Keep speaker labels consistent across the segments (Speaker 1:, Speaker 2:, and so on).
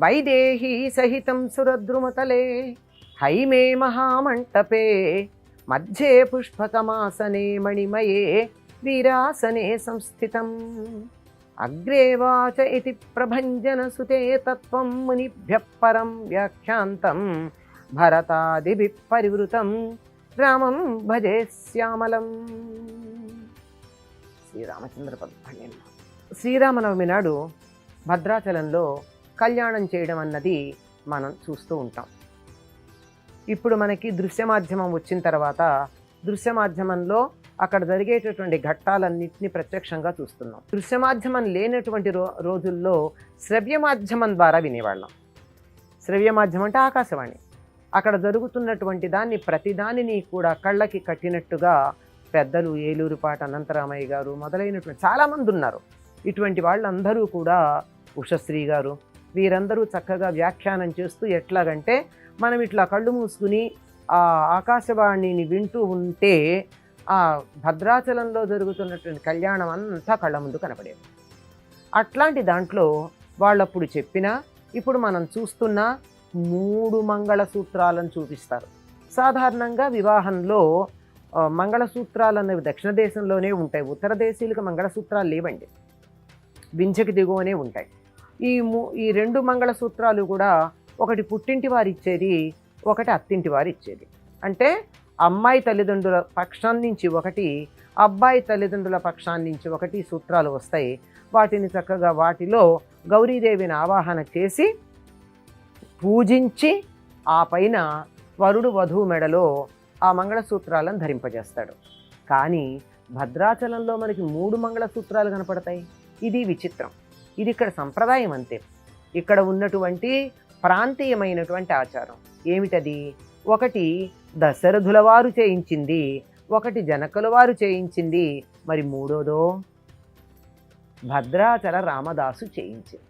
Speaker 1: వైదేహీ సహితం సురద్రుమతలే. హైమే మహామంటపే. మధ్యే పుష్పకమాసనే మణిమయే. వీరాసనే సంస్థితం. అగ్రేవాచ ఇది ఇతి ప్రభంజనసుతే తత్వం మునిభ్య పరం వ్యాఖ్యాంతం. భరతాదిభి పరివృతం. రామం భజే శ్యామలం. శ్రీరామచంద్ర పద్మణ్యం శ్రీరామనవమి నాడు భద్రాచలంలో కళ్యాణం చేయడం అన్నది మనం చూస్తూ ఉంటాం. ఇప్పుడు మనకి దృశ్య మాధ్యమం వచ్చిన తర్వాత దృశ్య మాధ్యమంలో అక్కడ జరిగేటటువంటి ఘట్టాలన్నింటినీ ప్రత్యక్షంగా చూస్తున్నాం. దృశ్య మాధ్యమం లేనటువంటి రో రోజుల్లో శ్రవ్య మాధ్యమం ద్వారా వినేవాళ్ళం. శ్రవ్య మాధ్యమం అంటే ఆకాశవాణి. అక్కడ జరుగుతున్నటువంటి దాన్ని ప్రతిదానిని కూడా కళ్ళకి కట్టినట్టుగా పెద్దలు ఏలూరుపాట అనంతరామయ్య గారు మొదలైనటువంటి చాలామంది ఉన్నారు ఇటువంటి వాళ్ళందరూ కూడా ఉషశ్రీ గారు వీరందరూ చక్కగా వ్యాఖ్యానం చేస్తూ ఎట్లాగంటే మనం ఇట్లా కళ్ళు మూసుకుని ఆ ఆకాశవాణిని వింటూ ఉంటే ఆ భద్రాచలంలో జరుగుతున్నటువంటి కళ్యాణం అంతా కళ్ళ ముందు కనపడేది. అట్లాంటి దాంట్లో వాళ్ళప్పుడు చెప్పిన ఇప్పుడు మనం చూస్తున్న మూడు మంగళసూత్రాలను చూపిస్తారు. సాధారణంగా వివాహంలో మంగళసూత్రాలు అనేవి దక్షిణ దేశంలోనే ఉంటాయి. ఉత్తర దేశీయులకు మంగళసూత్రాలు లేవండి. వించకి దిగువనే ఉంటాయి. ఈ ఈ రెండు మంగళసూత్రాలు కూడా ఒకటి పుట్టింటి వారు ఇచ్చేది ఒకటి అత్తింటి వారు ఇచ్చేది అంటే అమ్మాయి తల్లిదండ్రుల పక్షం నుంచి ఒకటి అబ్బాయి తల్లిదండ్రుల పక్షాన్ని నుంచి ఒకటి సూత్రాలు వస్తాయి. వాటిని చక్కగా వాటిలో గౌరీదేవిని ఆవాహన చేసి పూజించి ఆ పైన వరుడు వధువు మెడలో ఆ మంగళసూత్రాలను ధరింపజేస్తాడు. కానీ భద్రాచలంలో మనకి మూడు మంగళసూత్రాలు కనపడతాయి. ఇది విచిత్రం. ఇది ఇక్కడ సంప్రదాయం అంతే. ఇక్కడ ఉన్నటువంటి ప్రాంతీయమైనటువంటి ఆచారం. ఏమిటది? ఒకటి దశరథుల వారు చేయించింది ఒకటి జనకుల వారు చేయించింది. మరి మూడోదో? భద్రాచల రామదాసు చేయించింది.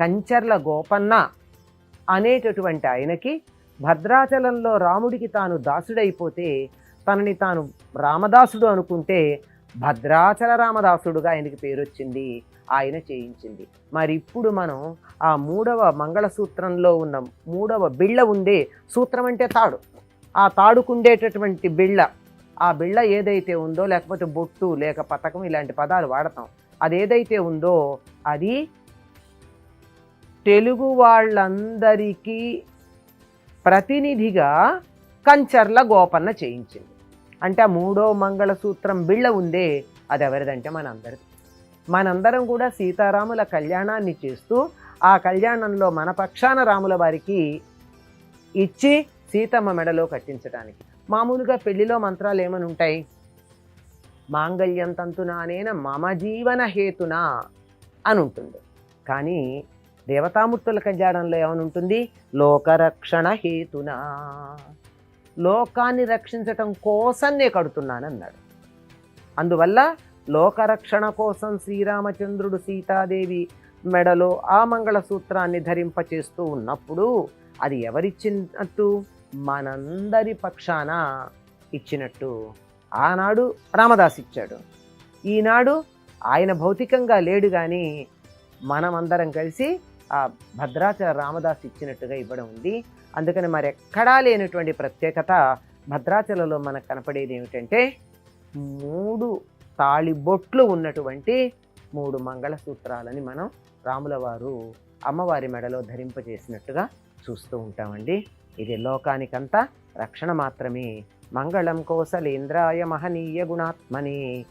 Speaker 1: కంచర్ల గోపన్న అనేటటువంటి ఆయనకి భద్రాచలంలో రాముడికి తాను దాసుడైపోతే తనని తాను రామదాసుడు అనుకుంటే భద్రాచల రామదాసుడుగా ఆయనకి పేరు వచ్చింది ఆయన చేయించింది. మరి ఇప్పుడు మనం ఆ మూడవ మంగళసూత్రంలో ఉన్న మూడవ బిళ్ళ ఉందే సూత్రం అంటే తాడు. ఆ తాడుకుండేటటువంటి బిళ్ళ ఆ బిళ్ళ ఏదైతే ఉందో లేకపోతే బొట్టు లేక పథకం ఇలాంటి పదాలు వాడతాం. అది ఏదైతే ఉందో అది తెలుగు వాళ్ళందరికీ ప్రతినిధిగా కంచర్ల గోపన్న చేయించింది. అంటే ఆ మూడో మంగళసూత్రం బిళ్ళ ఉందే అది ఎవరిదంటే మనందరిది మనందరం కూడా సీతారాముల కళ్యాణాన్ని చేస్తూ ఆ కళ్యాణంలో మన పక్షాన రాముల వారికి ఇచ్చి సీతమ్మ మెడలో కట్టించడానికి మామూలుగా పెళ్ళిలో మంత్రాలు ఏమని ఉంటాయి? మాంగళ్యం తంతునానేన మమ జీవన హేతున అని ఉంటుంది. కానీ దేవతామూర్తుల కళ్యాణంలో ఏమని ఉంటుంది? లోకరక్షణ హేతున. లోకాన్ని రక్షించటం కోసం నే కడుతున్నానన్నాడు. అందువల్ల లోకరక్షణ కోసం శ్రీరామచంద్రుడు సీతాదేవి మెడలో ఆ మంగళసూత్రాన్ని ధరింపచేస్తూ ఉన్నప్పుడు అది ఎవరిచ్చినట్టు? మనందరి పక్షాన ఇచ్చినట్టు. ఆనాడు రామదాస్ ఇచ్చాడు ఈనాడు ఆయన భౌతికంగా లేడు కానీ మనమందరం కలిసి ఆ భద్రాచల రామదాస్ ఇచ్చినట్టుగా ఇవ్వడం ఉంది. అందుకని మరి ఎక్కడా లేనటువంటి ప్రత్యేకత భద్రాచలలో మనకు కనపడేది ఏమిటంటే మూడు తాళిబొట్లు ఉన్నటువంటి మూడు మంగళసూత్రాలని మనం రాముల వారు అమ్మవారి మెడలో ధరింపజేసినట్టుగా చూస్తూ ఉంటామండి. ఇది లోకానికంతా రక్షణ మాత్రమే. మంగళం కోసలేంద్రాయ మహనీయ గుణాత్మని.